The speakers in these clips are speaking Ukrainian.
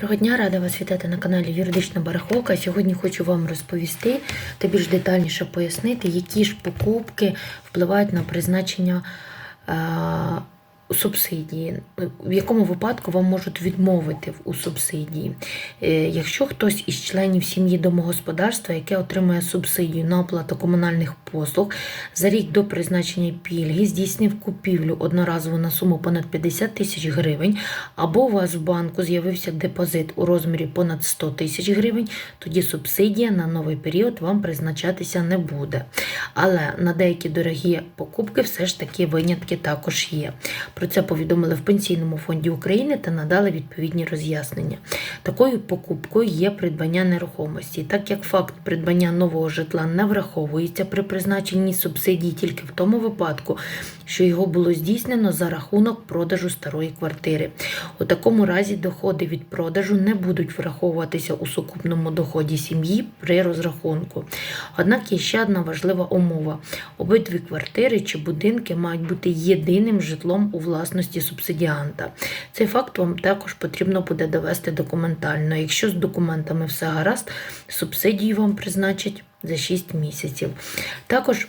Доброго дня, рада вас вітати на каналі Юридична Барахолка. Сьогодні хочу вам розповісти та більш детальніше пояснити, які ж покупки впливають на призначення е, субсидії, в якому випадку вам можуть відмовити у субсидії. Е, Якщо хтось із членів сім'ї домогосподарства, яке отримує субсидію на оплату комунальних послуг, за рік до призначення пільги здійснив купівлю одноразово на суму понад 50 тисяч гривень, або у вас в банку з'явився депозит у розмірі понад 100 тисяч гривень, тоді субсидія на новий період вам призначатися не буде. Але на деякі дорогі покупки все ж таки винятки також є. Про це повідомили в Пенсійному фонді України та надали відповідні роз'яснення. Такою покупкою є придбання нерухомості. Так як факт придбання нового житла не враховується при призначенні субсидії тільки в тому випадку, що його було здійснено за рахунок продажу старої квартири. У такому разі доходи від продажу не будуть враховуватися у сукупному доході сім'ї при розрахунку. Однак є ще одна важлива умова: обидві квартири чи будинки мають бути єдиним житлом у власності субсидіанта. Цей факт вам також потрібно буде довести документально. Якщо з документами все гаразд, субсидію вам призначать за 6 місяців. Також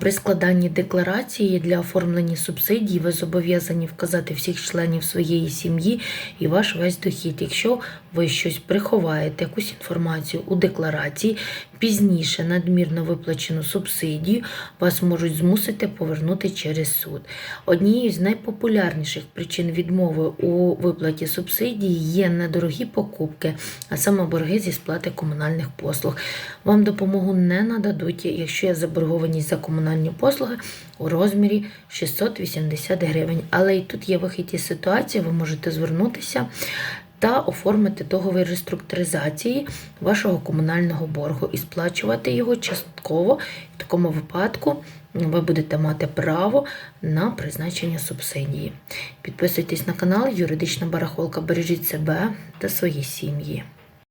При складанні декларації для оформлення субсидій ви зобов'язані вказати всіх членів своєї сім'ї і ваш весь дохід. Якщо ви щось приховаєте, якусь інформацію у декларації, пізніше надмірно виплачену субсидію вас можуть змусити повернути через суд. Однією з найпопулярніших причин відмови у виплаті субсидії є недорогі покупки, а саме борги зі сплати комунальних послуг. Вам допомогу не нададуть, якщо є заборгованість за комунальні послуги у розмірі 680 гривень. Але і тут є вихід із ситуації, ви можете звернутися та оформити договір реструктуризації вашого комунального боргу і сплачувати його частково. В такому випадку ви будете мати право на призначення субсидії. Підписуйтесь на канал Юридична Барахолка. Бережіть себе та свої сім'ї.